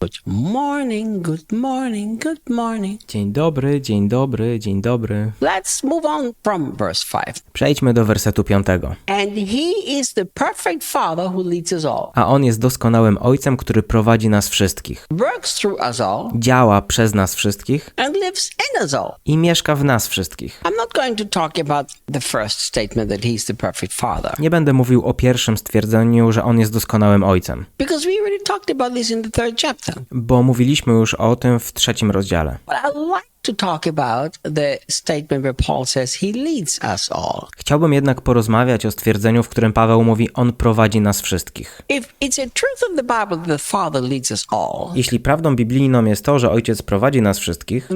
Good morning, good morning, good morning. Dzień dobry, dzień dobry, dzień dobry. Let's move on from verse 5. Przejdźmy do wersetu piątego. And he is the perfect father who leads us all, A on jest doskonałym ojcem, który prowadzi nas wszystkich. works through us all, Działa przez nas wszystkich and lives in us all. i mieszka w nas wszystkich. I'm not going to talk about the first statement that he's the perfect father, Nie będę mówił o pierwszym stwierdzeniu, że on jest doskonałym ojcem, because we already talked about this in the third chapter. Bo mówiliśmy już o tym w trzecim rozdziale. Chciałbym jednak porozmawiać o stwierdzeniu, w którym Paweł mówi: On prowadzi nas wszystkich. Jeśli prawdą biblijną jest to, że ojciec prowadzi nas wszystkich,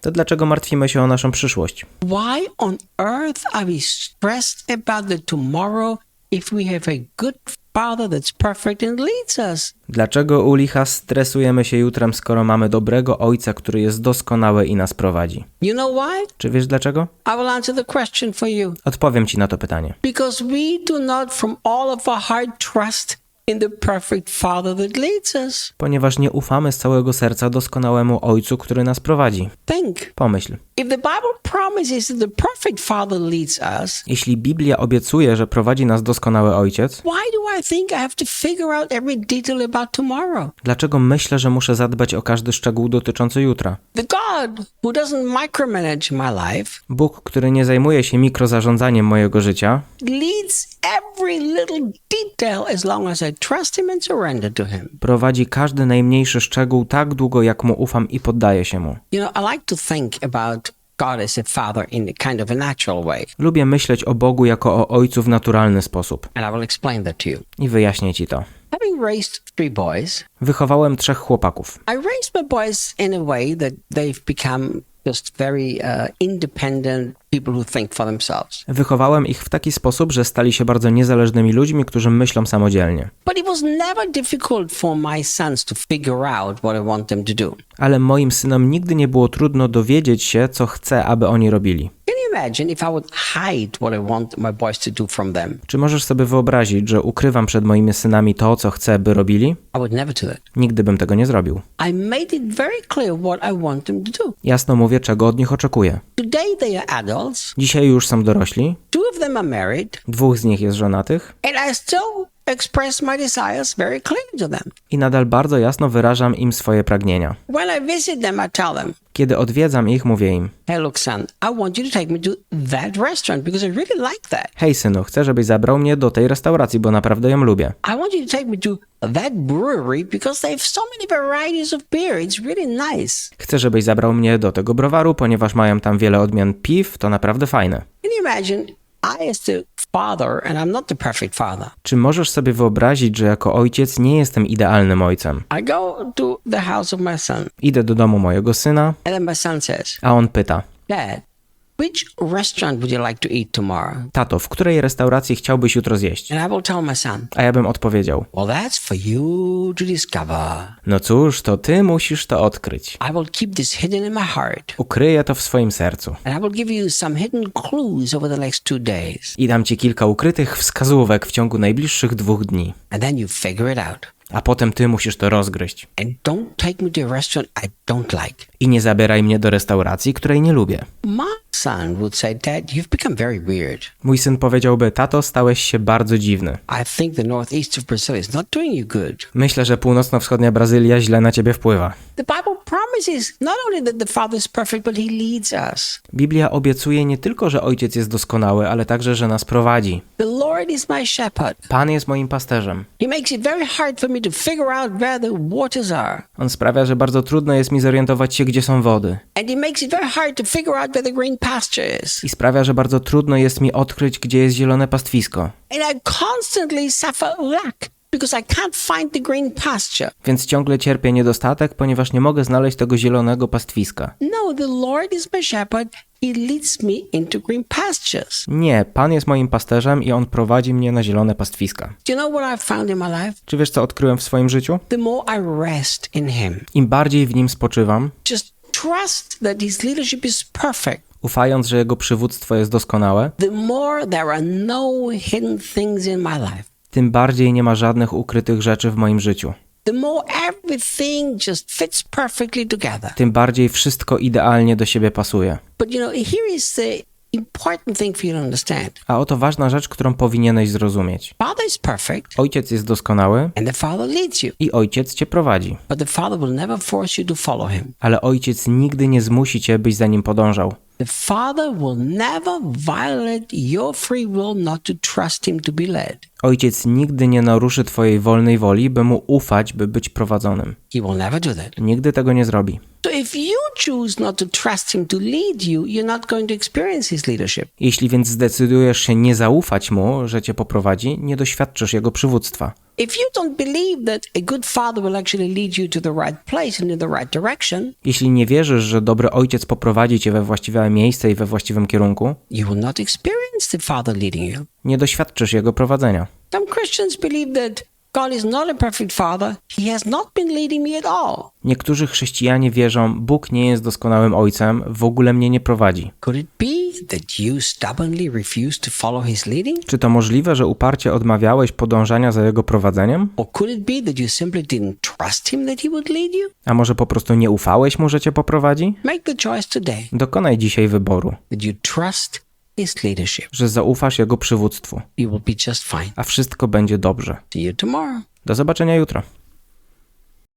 to dlaczego martwimy się o naszą przyszłość? Why on earth are we stressed about the tomorrow if we have a good Father that's perfect and leads us? Dlaczego u licha stresujemy się jutrem, skoro mamy dobrego ojca, który jest doskonały i nas prowadzi? You know why? Czy wiesz dlaczego? I will answer the question for you. Odpowiem ci na to pytanie. Because we do not from all of our heart trust in the perfect Father that leads us. Ponieważ nie ufamy z całego serca doskonałemu ojcu, który nas prowadzi. Think. Pomyśl. If the Bible promises that the perfect Father leads us, Jeśli Biblia obiecuje, że prowadzi nas doskonały ojciec, why do I think I have to figure out every detail about tomorrow? dlaczego myślę, że muszę zadbać o każdy szczegół dotyczący jutra? The God who doesn't micromanage my life Bóg, który nie zajmuje się mikrozarządzaniem mojego życia, leads every little detail as long as I trust Him and surrender to Him. prowadzi każdy najmniejszy szczegół tak długo, jak mu ufam i poddaję się mu. You know, I like to think about God as a father in a kind of a natural way, Lubię myśleć o Bogu jako o ojcu w naturalny sposób. and I will explain that to you. I wyjaśnię ci to. Having raised three boys, Wychowałem trzech chłopaków. I raised my boys in a way that they've become just very uh, independent people who think for themselves. Wychowałem ich w taki sposób, że stali się bardzo niezależnymi ludźmi, którzy myślą samodzielnie. But it was never difficult for my sons to figure out what I want them to do. Ale moim synom nigdy nie było trudno dowiedzieć się, co chcę, aby oni robili. Imagine if I would hide what I want my boys to do from them? Czy możesz sobie wyobrazić, że ukrywam przed moimi synami to, co chcę, by robili? I would never do that. Nigdy bym tego nie zrobił. I made it very clear what I want them to do. Jasno mówię, czego od nich oczekuję. Today they are adults. Dzisiaj już są dorośli, Two of them are married, dwóch z nich jest żonatych and I still express my desires very clearly to them. i nadal bardzo jasno wyrażam im swoje pragnienia. When I visit them, I tell them, Kiedy odwiedzam ich, mówię im: "Hey, look, son, I want you to take me to that restaurant because I really like that. Hej synu, chcę, żebyś zabrał mnie do tej restauracji, bo naprawdę ją lubię. I want you to take me to that brewery because they have so many varieties of beer. It's really nice." Chcę, żebyś zabrał mnie do tego browaru, ponieważ mają tam wiele odmian piw, to naprawdę fajne. Can you imagine? I, as the father, and I'm not the perfect father. Czy możesz sobie wyobrazić, że jako ojciec nie jestem idealnym ojcem? I go to the house of my son, Idę do domu mojego syna, and then my son says, a on pyta: Dad, which restaurant would you like to eat tomorrow? Tato, w której restauracji chciałbyś jutro zjeść? And I will tell my son, A ja bym odpowiedział: Well, that's for you to discover. No cóż, to ty musisz to odkryć. I will keep this hidden in my heart, Ukryję to w swoim sercu. and I will give you some hidden clues over the next two days, I dam ci kilka ukrytych wskazówek w ciągu najbliższych dwóch dni. and then you figure it out. A potem ty musisz to rozgryźć. And don't take me to a restaurant I don't like. I nie zabieraj mnie do restauracji, której nie lubię. My son would say, Dad, you've become very weird. Mój syn powiedziałby: Tato, stałeś się bardzo dziwny. I think the northeast of Brazil is not doing you good. Myślę, że północno-wschodnia Brazylia źle na ciebie wpływa. The Bible promises not only that the Father is perfect, but He leads us. Biblia obiecuje nie tylko, że ojciec jest doskonały, ale także, że nas prowadzi. The Lord is my shepherd. Pan jest moim pasterzem. He makes it very hard for me to figure out where the waters are. On sprawia, że bardzo trudno jest mi zorientować się, gdzie są wody. And He makes it very hard to figure out where the green. I sprawia, że bardzo trudno jest mi odkryć, gdzie jest zielone pastwisko. And I constantly suffer lack because I can't find the green pasture. Więc ciągle cierpię niedostatek, ponieważ nie mogę znaleźć tego zielonego pastwiska. No, the Lord is my shepherd. He leads me into green pastures. Nie, Pan jest moim pasterzem i On prowadzi mnie na zielone pastwiska. Do you know what I've found in my life? Czy wiesz, co odkryłem w swoim życiu? The more I rest in Him, Im bardziej w Nim spoczywam, just trust that His leadership is perfect, ufając, że Jego przywództwo jest doskonałe, tym bardziej nie ma żadnych ukrytych rzeczy w moim życiu. tym bardziej wszystko idealnie do siebie pasuje. A oto ważna rzecz, którą powinieneś zrozumieć. Ojciec jest doskonały i ojciec cię prowadzi, ale ojciec nigdy nie zmusi cię, byś za nim podążał. The Father will never violate your free will not to trust him to be led. Ojciec nigdy nie naruszy twojej wolnej woli, by mu ufać, by być prowadzonym. He will never do that. Nigdy tego nie zrobi. So if you choose not to trust him to lead you, you're not going to experience his leadership. Jeśli więc zdecydujesz się nie zaufać mu, że cię poprowadzi, nie doświadczysz jego przywództwa. If you don't believe that a good father will actually lead you to the right place and in the right direction, Jeśli nie wierzysz, że dobry ojciec poprowadzi cię we właściwe miejsce i we właściwym kierunku, you will not experience the father leading you. nie doświadczysz jego prowadzenia. Some Christians believe that God is not a perfect father. He has not been leading me at all. Niektórzy chrześcijanie wierzą, Bóg nie jest doskonałym ojcem, w ogóle mnie nie prowadzi. Could it be that you stubbornly refuse to follow his leading? Czy to możliwe, że uparcie odmawiałeś podążania za jego prowadzeniem? Or could it be that you simply didn't trust him that he would lead you? A może po prostu nie ufałeś mu, że cię poprowadzi? Make the choice today Dokonaj dzisiaj wyboru, that you trust. Że zaufasz jego przywództwu, a wszystko będzie dobrze. Do zobaczenia jutro.